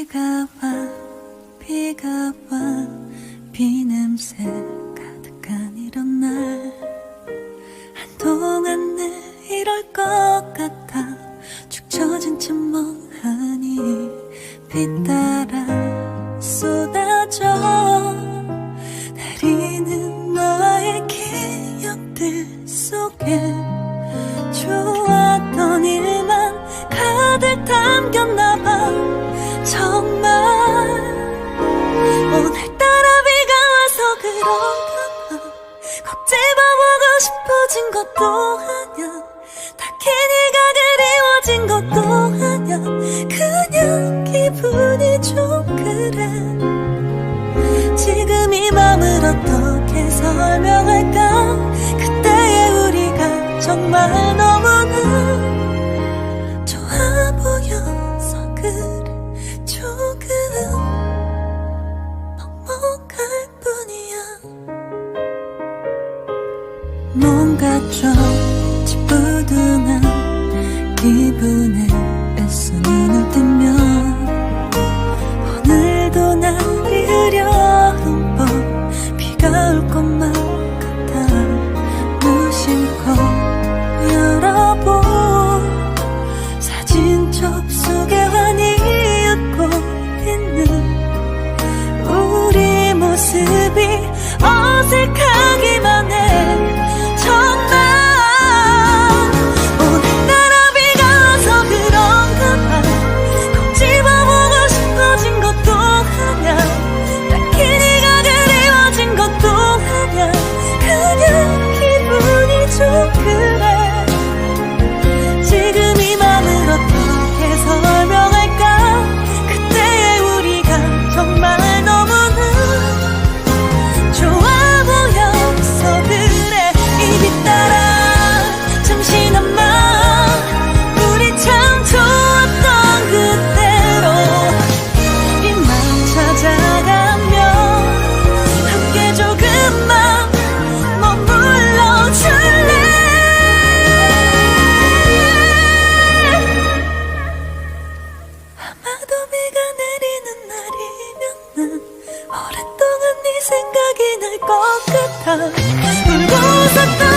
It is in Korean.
비가 와 비가 와 비냄새 가득한 이런 날. 한동안 늘 이럴 것 같아 축 처진 채 멍하니 비 따라 오늘따라 비가 와서 그런가 봐. 꼭 집어보고 싶어진 것도 아냐 딱히 네가 그리워진 것도 아냐 그냥 기분 뭔가 좀 지푸둥한 기분에 애써 눈을 뜨면 오늘도 날이 흐려운 밤 비가 올 것만 같아 무심코 열어본 사진 접속에 환히 웃고 있는 우리 모습이 어색하기 생각이 날것 같아 울고